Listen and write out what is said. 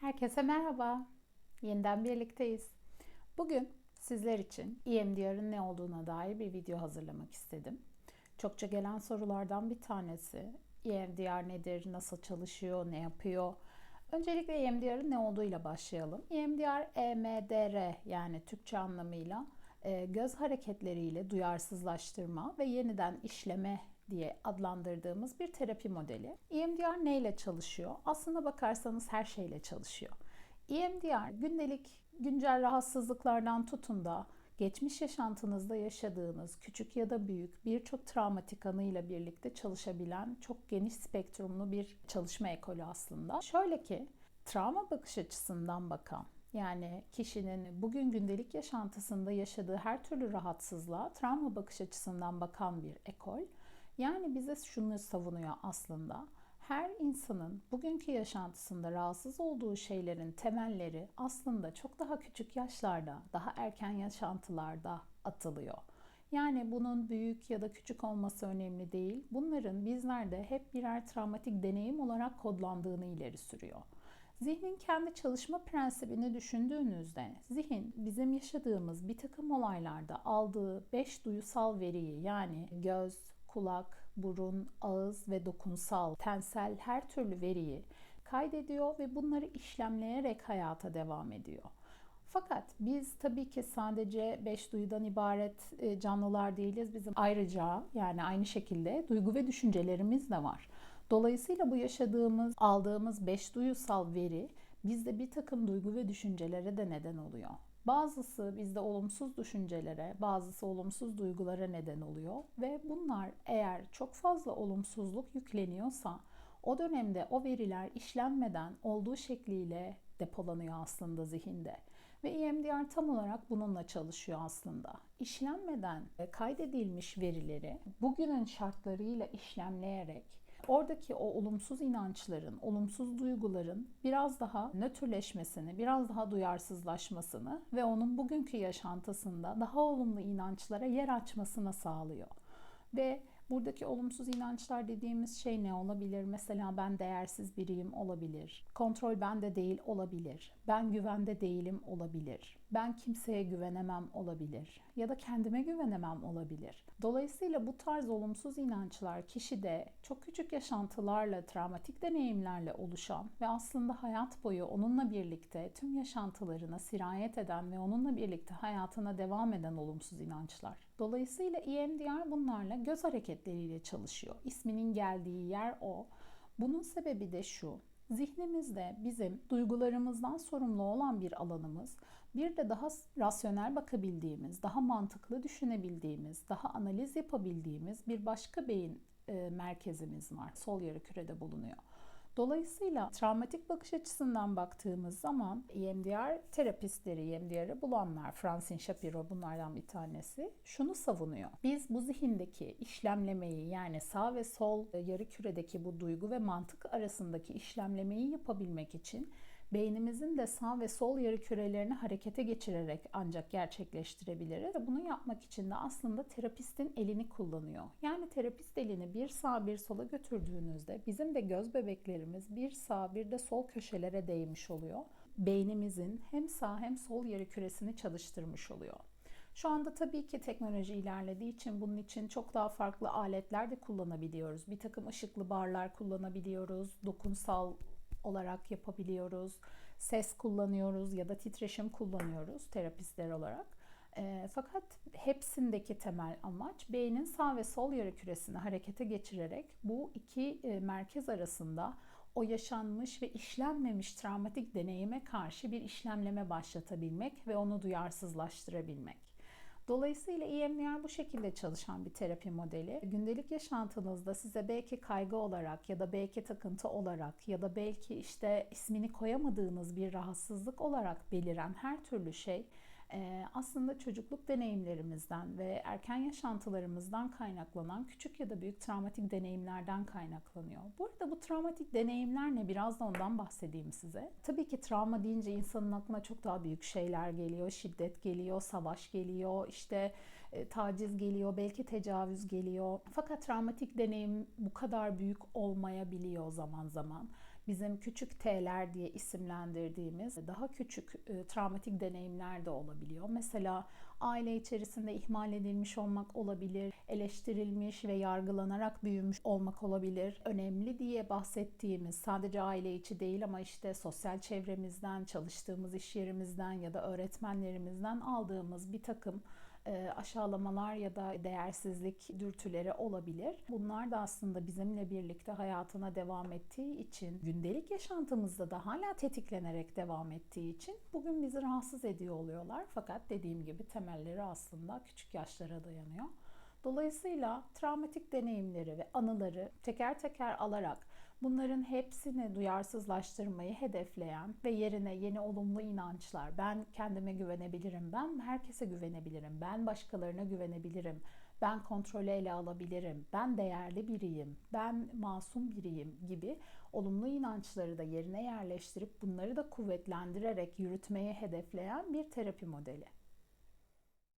Herkese merhaba. Yeniden birlikteyiz. Bugün sizler için EMDR'ın ne olduğuna dair bir video hazırlamak istedim. Çokça gelen sorulardan bir tanesi EMDR nedir, nasıl çalışıyor, ne yapıyor? Öncelikle EMDR'ın ne olduğuyla başlayalım. EMDR, EMDR yani Türkçe anlamıyla göz hareketleriyle duyarsızlaştırma ve yeniden işleme diye adlandırdığımız bir terapi modeli. EMDR neyle çalışıyor? Aslına bakarsanız her şeyle çalışıyor. EMDR gündelik güncel rahatsızlıklardan tutun da geçmiş yaşantınızda yaşadığınız küçük ya da büyük birçok travmatik anıyla birlikte çalışabilen çok geniş spektrumlu bir çalışma ekolü aslında. Şöyle ki travma bakış açısından bakan yani kişinin bugün gündelik yaşantısında yaşadığı her türlü rahatsızlığa travma bakış açısından bakan bir ekol. Yani bize şunu savunuyor aslında. Her insanın bugünkü yaşantısında rahatsız olduğu şeylerin temelleri aslında çok daha küçük yaşlarda, daha erken yaşantılarda atılıyor. Yani bunun büyük ya da küçük olması önemli değil. Bunların bizlerde hep birer travmatik deneyim olarak kodlandığını ileri sürüyor. Zihnin kendi çalışma prensibini düşündüğünüzde zihin bizim yaşadığımız bir takım olaylarda aldığı beş duyusal veriyi yani göz, kulak, burun, ağız ve dokunsal, tensel her türlü veriyi kaydediyor ve bunları işlemleyerek hayata devam ediyor. Fakat biz tabii ki sadece beş duyudan ibaret e, canlılar değiliz. Bizim ayrıca yani aynı şekilde duygu ve düşüncelerimiz de var. Dolayısıyla bu yaşadığımız, aldığımız beş duyusal veri bizde bir takım duygu ve düşüncelere de neden oluyor. Bazısı bizde olumsuz düşüncelere, bazısı olumsuz duygulara neden oluyor ve bunlar eğer çok fazla olumsuzluk yükleniyorsa o dönemde o veriler işlenmeden olduğu şekliyle depolanıyor aslında zihinde. Ve EMDR tam olarak bununla çalışıyor aslında. İşlenmeden kaydedilmiş verileri bugünün şartlarıyla işlemleyerek oradaki o olumsuz inançların, olumsuz duyguların biraz daha nötrleşmesini, biraz daha duyarsızlaşmasını ve onun bugünkü yaşantısında daha olumlu inançlara yer açmasına sağlıyor. Ve Buradaki olumsuz inançlar dediğimiz şey ne olabilir? Mesela ben değersiz biriyim olabilir. Kontrol bende değil olabilir. Ben güvende değilim olabilir. Ben kimseye güvenemem olabilir. Ya da kendime güvenemem olabilir. Dolayısıyla bu tarz olumsuz inançlar kişide çok küçük yaşantılarla, travmatik deneyimlerle oluşan ve aslında hayat boyu onunla birlikte tüm yaşantılarına sirayet eden ve onunla birlikte hayatına devam eden olumsuz inançlar. Dolayısıyla EMDR bunlarla göz hareketleriyle çalışıyor. İsminin geldiği yer o. Bunun sebebi de şu. Zihnimizde bizim duygularımızdan sorumlu olan bir alanımız, bir de daha rasyonel bakabildiğimiz, daha mantıklı düşünebildiğimiz, daha analiz yapabildiğimiz bir başka beyin e, merkezimiz var. Sol yarı kürede bulunuyor. Dolayısıyla travmatik bakış açısından baktığımız zaman EMDR terapistleri, EMDR'ı bulanlar, Francine Shapiro bunlardan bir tanesi şunu savunuyor. Biz bu zihindeki işlemlemeyi yani sağ ve sol yarı küredeki bu duygu ve mantık arasındaki işlemlemeyi yapabilmek için beynimizin de sağ ve sol yarı kürelerini harekete geçirerek ancak gerçekleştirebiliriz. Bunu yapmak için de aslında terapistin elini kullanıyor. Yani terapist elini bir sağ bir sola götürdüğünüzde bizim de göz bebeklerimiz bir sağ bir de sol köşelere değmiş oluyor. Beynimizin hem sağ hem sol yarı küresini çalıştırmış oluyor. Şu anda tabii ki teknoloji ilerlediği için bunun için çok daha farklı aletler de kullanabiliyoruz. Bir takım ışıklı barlar kullanabiliyoruz. Dokunsal olarak yapabiliyoruz. Ses kullanıyoruz ya da titreşim kullanıyoruz terapistler olarak. E, fakat hepsindeki temel amaç beynin sağ ve sol yarı küresini harekete geçirerek bu iki e, merkez arasında o yaşanmış ve işlenmemiş travmatik deneyime karşı bir işlemleme başlatabilmek ve onu duyarsızlaştırabilmek. Dolayısıyla EMDR bu şekilde çalışan bir terapi modeli. Gündelik yaşantınızda size belki kaygı olarak ya da belki takıntı olarak ya da belki işte ismini koyamadığınız bir rahatsızlık olarak beliren her türlü şey aslında çocukluk deneyimlerimizden ve erken yaşantılarımızdan kaynaklanan küçük ya da büyük travmatik deneyimlerden kaynaklanıyor. Bu arada bu travmatik deneyimler ne? Biraz da ondan bahsedeyim size. Tabii ki travma deyince insanın aklına çok daha büyük şeyler geliyor. Şiddet geliyor, savaş geliyor, işte taciz geliyor, belki tecavüz geliyor. Fakat travmatik deneyim bu kadar büyük olmayabiliyor zaman zaman. bizim küçük T'ler diye isimlendirdiğimiz daha küçük e, travmatik deneyimler de olabiliyor. Mesela aile içerisinde ihmal edilmiş olmak olabilir, eleştirilmiş ve yargılanarak büyümüş olmak olabilir. Önemli diye bahsettiğimiz sadece aile içi değil ama işte sosyal çevremizden, çalıştığımız iş yerimizden ya da öğretmenlerimizden aldığımız bir takım e, aşağılamalar ya da değersizlik dürtüleri olabilir. Bunlar da aslında bizimle birlikte hayatına devam ettiği için, gündelik yaşantımızda da hala tetiklenerek devam ettiği için bugün bizi rahatsız ediyor oluyorlar. Fakat dediğim gibi temelleri aslında küçük yaşlara dayanıyor. Dolayısıyla travmatik deneyimleri ve anıları teker teker alarak bunların hepsini duyarsızlaştırmayı hedefleyen ve yerine yeni olumlu inançlar, ben kendime güvenebilirim, ben herkese güvenebilirim, ben başkalarına güvenebilirim, ben kontrolü ele alabilirim, ben değerli biriyim, ben masum biriyim gibi olumlu inançları da yerine yerleştirip bunları da kuvvetlendirerek yürütmeyi hedefleyen bir terapi modeli.